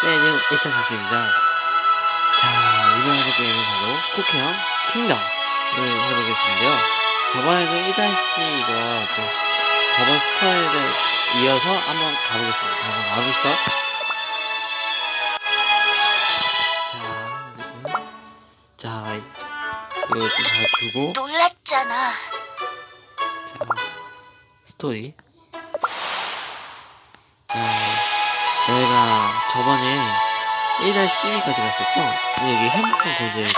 세는 일산 사수입니다. 자, 이번 하는 게임은 바로 쿠키형 킹덤을 해보겠는데요. 저번에는 1달씨가 그 저번 스토리를 이어서 한번 가보겠습니다. 자, 한번 가보시죠. 자, 자, 이거 좀잘 주고, 놀랐잖아. 자, 스토리. 저희가 저번에 1달 12까지 갔었죠? 근데 여기 핸드폰 건져야지.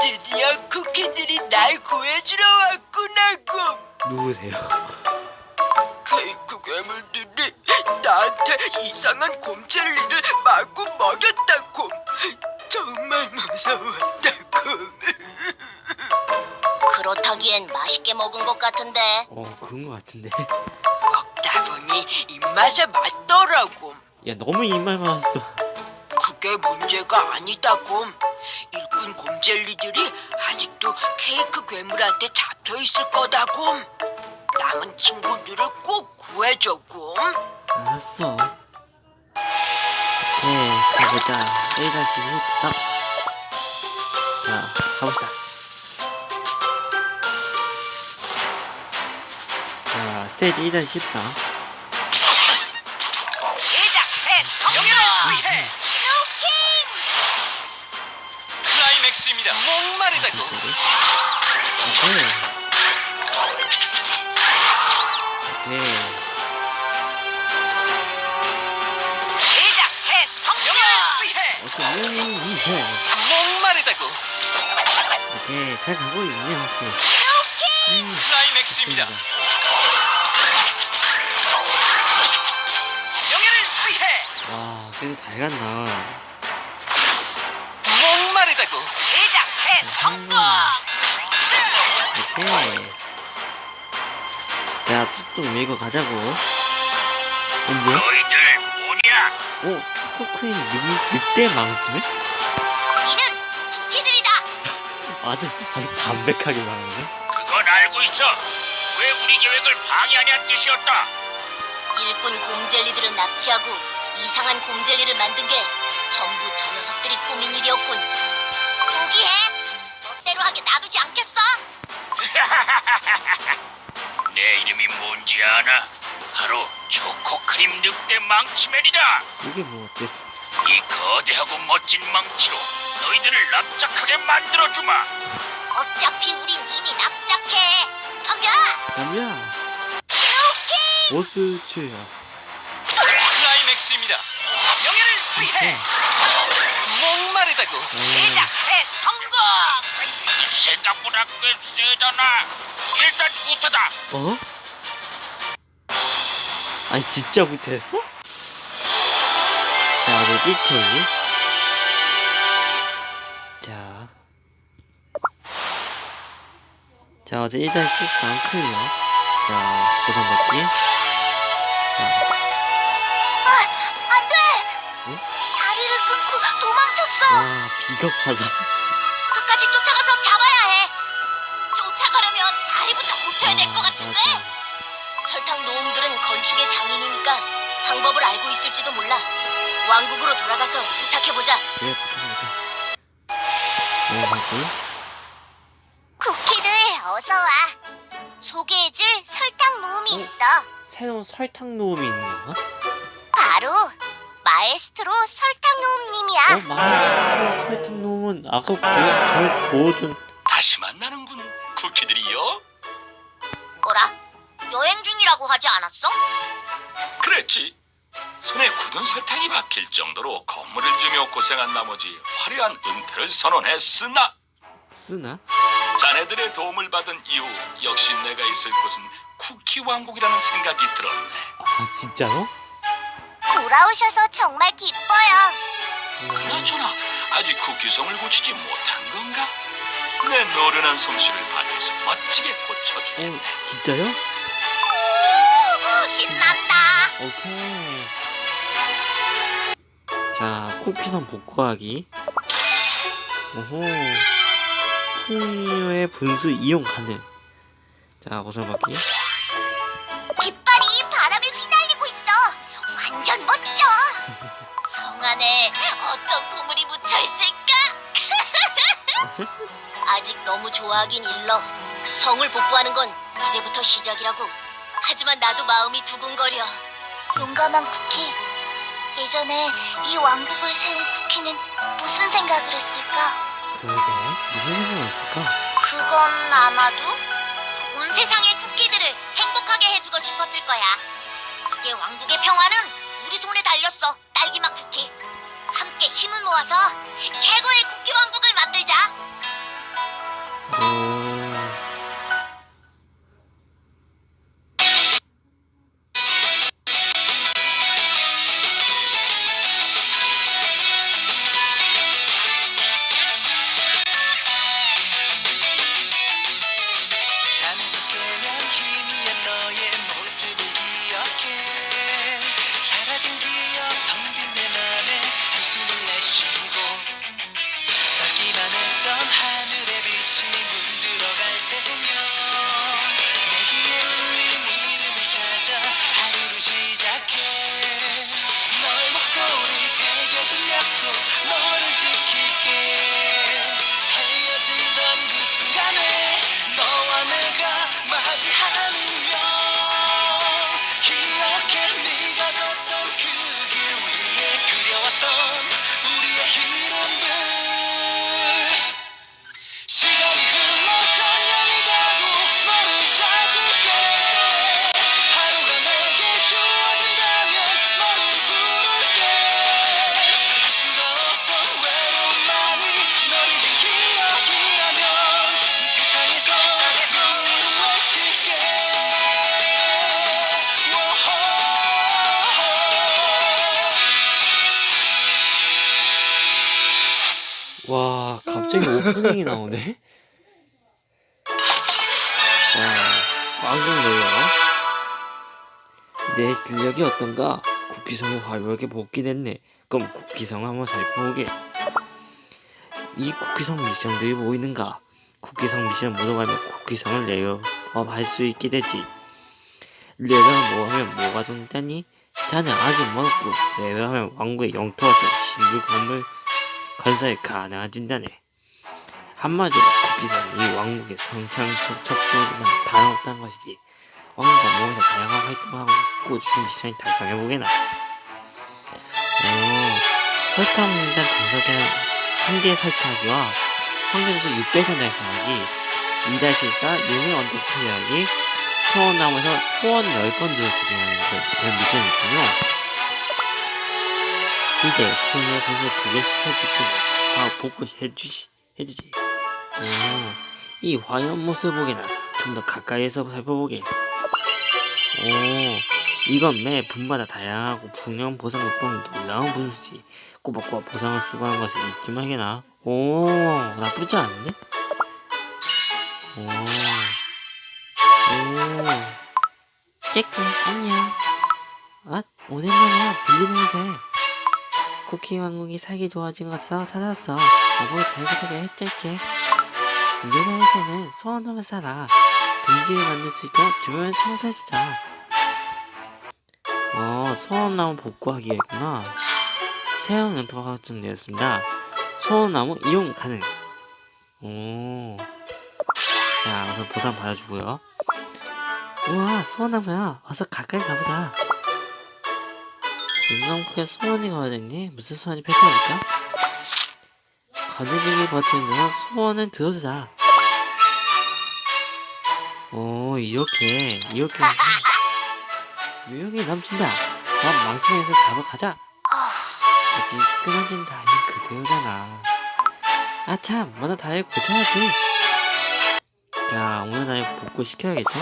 드디어 쿠키들이 날 구해주러 왔구나 곰 누구세요? 케이크 괴물들이 나한테 이상한 곰젤리를 마구 먹였다 곰 정말 무서웠다 곰 그렇다기엔 맛있게 먹은 것 같은데. 어, 그런 거 같은데. 먹다 보니 입맛에 맞더라고 야, 너무 입말 많았어. 그게 문제가 아니다 곰 일꾼 곰젤리들이 아직도 케이크 괴물한테 잡혀 있을 거다 곰 남은 친구들을 꼭 구해줘 곰 알았어. 오케이, 가보자. 1-13. 자, 가봅시다. 자, 스테이지 1-14. 목마르다고 오케이. 오케이. 오케이. 오케이. 목마르다고 오케이. 잘 가고 있네, 확실히. 음, 클라이맥스입니다. 명예를 위해 와, 그래도 잘 갔나. 목마르다고 시작해 성공 오케이. 자, 뚝뚝 밀고 가자고. 어, 뭐야? 너희들 뭐냐 어, 초코크림 늑, 늑대 망치네? 이는 쿠키들이다. 아주, 아주 담백하게 말하네. 그건 알고 있어. 왜 우리 계획을 방해하냐는 뜻이었다. 일꾼 곰젤리들을 납치하고 이상한 곰젤리를 만든 게 전부 저 녀석들이 꾸민 일이었군. 포기해. 멋대로 하게 놔두지 않겠어. 내 이름이 뭔지 아나? 바로 초코크림 늑대 망치맨이다. 이게 뭐 어땠어? 이 거대하고 멋진 망치로 너희들을 납작하게 만들어주마. 어차피 우린 이미 납작해. 덤벼. 담야! 쿠키. 오스츠야. 클라이맥스입니다 명예를 위해 목마르다고 시작해 성공. 생각보다 꽤 세잖아. 일단 부터다. 어? 아니, 진짜 못했어? 자, 우리 삐토이. 자. 자, 어제 1단 13 클리어. 자, 보상받기. 비겁하다. 끝까지 쫓아가서 잡아야 해. 쫓아가려면 다리부터 고쳐야 될 것 같은데. 설탕 노음들은 건축의 장인이니까 방법을 알고 있을지도 몰라. 왕국으로 돌아가서 부탁해보자. 그래, 부탁하자. 네, 하고. 쿠키들 어서 와. 소개해줄 설탕 노음이 어? 있어. 새로운 설탕 노음이 있는 건가? 바로 마에스트로 설탕 노음님이야. 어, 마스터 설탕 노음은 아까 보, 절 보여준 다시 만나는군. 쿠키들이요? 뭐라? 여행 중이라고 하지 않았어? 그랬지. 손에 굳은 설탕이 박힐 정도로 건물을 주며 고생한 나머지 화려한 은퇴를 선언했으나 쓰나? 자네들의 도움을 받은 이후 역시 내가 있을 곳은 쿠키 왕국이라는 생각이 들었네. 아, 진짜로? 돌아오셔서 정말 기뻐요. 음, 그나저나 아직 쿠키성을 고치지 못한 건가? 내 노련한 솜씨를 발휘해서 멋지게 고쳐주겠네. 어, 진짜요? 오, 신난다. 오케이. 자, 쿠키선 복구하기. 오호. 풍요의 분수 이용 가능. 자, 보상받기. 안 안에 어떤 보물이 묻혀 있을까? 아직 너무 좋아하긴 일러. 성을 복구하는 건 이제부터 시작이라고. 하지만 나도 마음이 두근거려. 용감한 쿠키. 예전에 이 왕국을 세운 쿠키는 무슨 생각을 했을까? 그러게 무슨 생각이 있을까? 그건 아마도 온 세상의 쿠키들을 행복하게 해주고 싶었을 거야. 이제 왕국의 평화는 우리 손에 달렸어. 딸기맛 쿠키. 함께 힘을 모아서 최고의 쿠키 왕국을 만들자. 갑자기 오프닝이 나오네? 와 왕국 내요 내 실력이 어떤가? 쿠키성이 화려하게 복귀됐네 그럼 쿠키성 한번 살펴보게 이 쿠키성 미션들이 보이는가? 쿠키성 미션 모두 가면 쿠키성을 레벨업 할 수 있게 되지 레벨업 뭐 하면 뭐가 된다니? 자네 아직 멀었고 레벨하면 왕국의 영토가 된 신비 건물 건설 가능해진다네. 한마디로 쿠키사는 이 왕국의 성창 척도나 다양없다는 것이지. 왕국과 모험에서 다양한 활동을 하고 꾸준히 미션이 달성해보게나. 오, 설탕 공장 장벽에 한 개 설치하기와 환경에서 6배선 달성하기, 2-4 용의 언덕 클리어하기, 소원나무에서 소원 10번 들어주게 하는 그 그런 미션이 있군요. 이제 풍요의 분수 부결시켜줄게. 다 복구해주시, 해주지. 오, 이 화려한 모습 보게나 좀 더 가까이에서 살펴보게. 오, 이건 매 분마다 다양하고 풍요한 보상을 뽑는 놀라운 분수지. 꼬박꼬박 보상을 수고하는 것을 잊지 말게나. 오, 나쁘지 않네? 오, 오, 잭잭, 안녕. 아, 오랜만이야, 빌리면서 쿠키 왕국이 살기 좋아진 것 같아서 찾았어. 앞으로 잘 부탁해, 잭잭. 블루베이스는 소원하면 살아. 둥지를 만들 수 있도록 주변을 청소해주자. 어, 소원나무 복구하기였구나. 새로운 연토가 확정되었습니다. 소원나무 이용 가능. 오. 자, 우선 보상 받아주고요. 우와, 소원나무야. 어서 가까이 가보자. 인간국에 소원이 걸어있니? 무슨 소원이 펼쳐볼까? 버튼을 눌러 소원을 들어주자. 오, 이렇게, 이렇게. 유용이 넘친다. 그럼 망치면서 잡아가자. 아직 끊어진 다이는 그대로잖아. 아, 참, 뭐나 다이를 고쳐야지. 자, 오늘 다이 복구 시켜야겠죠?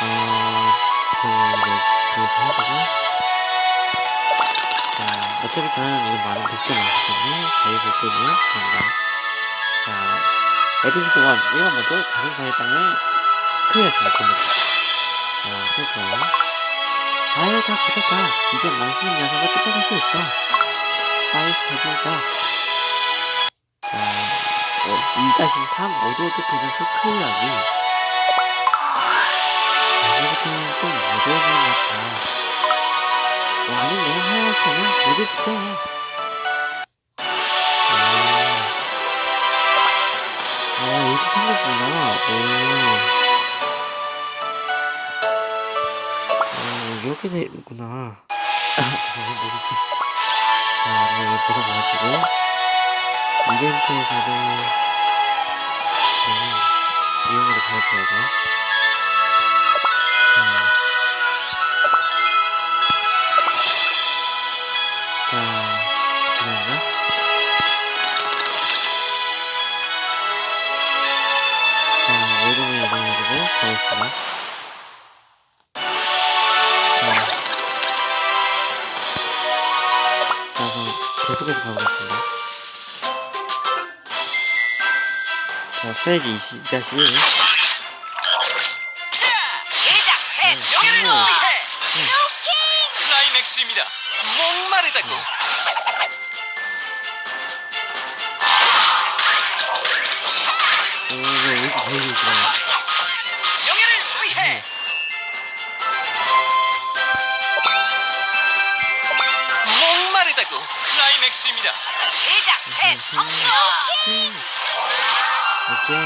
어, 저는 그렇게 해주고. 자, 어차피 저는 이거 많은 독점 많기 때문에 다이 복구는 됩니다. 자, 에피소드 1, 이건 먼저 작은 강의 땅을 클리어했습니다, 전부 다. 자, 그렇죠. 다이를 다 고쳤다. 이제 망치는 녀석을 쫓아갈 수 있어. 빨리 서주자. 자, 어, 2-3 오도드 그래서 클리어하기. 이제부터는 좀 어두워지는 것 같아. 어, 아닌데 하얀색은 모두 그래. 아, 아 이렇게 생겼구나. 오. 아 이렇게 되구나. 아 잠깐만 목이 좀. 자, 여기 벗어가지고 이벤트에서도 거를 보여줘야 돼. 자, 그럼 계속해서 가보겠습니다. 자, 스테이지 20-1. 명예를 위해 클라이맥스입니다. 목마르다고. 오, 왜 이렇게 목마르다고. 클라이맥스입니다. 시작해, 성공! 오케이.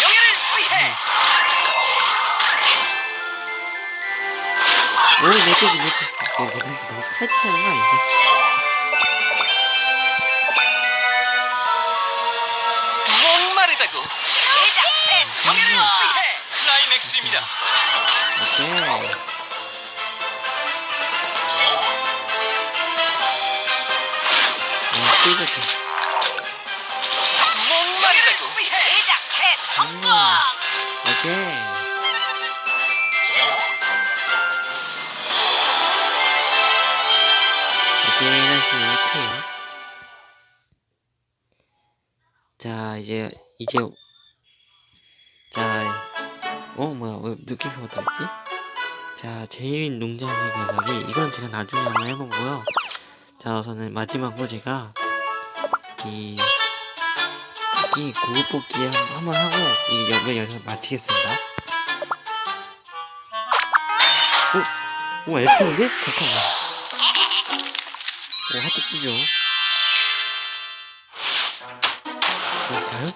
명예를 위해. 오, 내 쪽이 내 쪽. 어, 근데 이거 너무 칼치하는 거 아니지? 목마르다고. 명예를 위해. 클라이맥스입니다. 오케이. 아, 꿀잼. 목마르다고. 성공! 오케이. 오케이. 자, 이제, 이제, 자, 어, 뭐야, 왜 느낌표가 떠있지? 자, 제이윈 농장의 가사기. 이건 제가 나중에 한번 해보고요. 자, 우선은 마지막으로 제가, 이, 이 고급 뽑기 한- 한번 하고 이 연결 영상을 마치겠습니다. 오, 오 F인데? 잠깐만. 오 하트 끼죠. 어, 가요?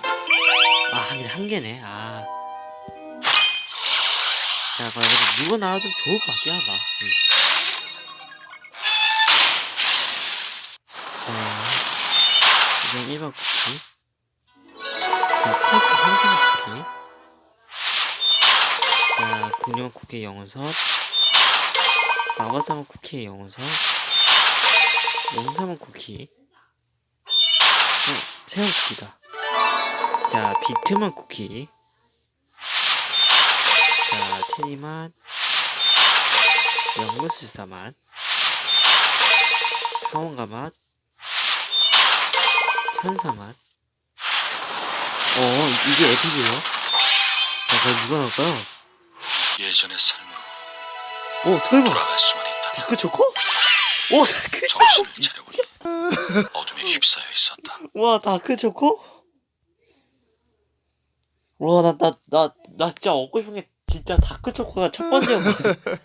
아, 한 개, 한 개네. 아. 자, 그럼 누가 나와도 좋을 것 같긴 하다. 음. 자, 이제 1번 쿠키. 자, 카스 상상 쿠키. 자, 군용 쿠키 영원석. 마법사문 쿠키의 영원석. 용사문 쿠키. 어, 새우 쿠키다. 자, 비트만 쿠키. 자, 체리맛. 연구술사 맛. 타원가 맛. 천사 맛. 어, 이- 이게 에픽이에요? 자, 그럼 누가 나올까요? 예전의 삶으로 오, 설마. 돌아갈 수만 있다. 다크 초코? 오, 다크 정신을 차려보니 어둠에 휩싸여 있었다. 와, 다크 초코? 와, 나, 나, 나, 나 진짜 얻고 싶은 게 진짜 다크 초코가 첫 번째였거든.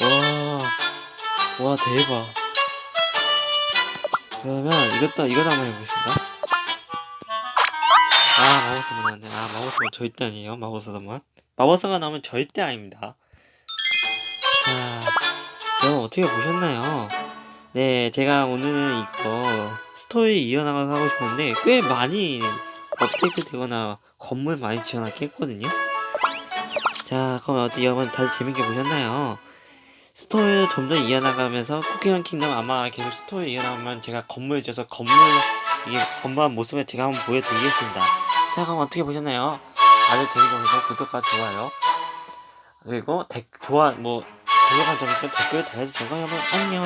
와, 와, 대박. 그러면 이것도, 이걸 한번 해보겠습니다. 아, 마법사만 나왔네. 아, 마법사만 절대 아니에요. 마법사만. 마법사가 나오면 절대 아닙니다. 자, 여러분 어떻게 보셨나요? 네, 제가 오늘은 이거 스토리 이어나가서 하고 싶었는데 꽤 많이 업데이트 되거나 건물 많이 지어놨게 했거든요. 자, 그럼 어떻게 여러분 다들 재밌게 보셨나요? 스토리를 점점 이어나가면서 쿠키런 킹덤 아마 계속 스토리 이어나가면 제가 건물 지어서 건물 이게 건물한 모습을 제가 한번 보여드리겠습니다. 자, 그럼 어떻게 보셨나요? 재밌게 보셔서 구독과 좋아요 그리고 댓 좋아 뭐 부족한 점 있으면 댓글 달아주세요. 여러분 안녕.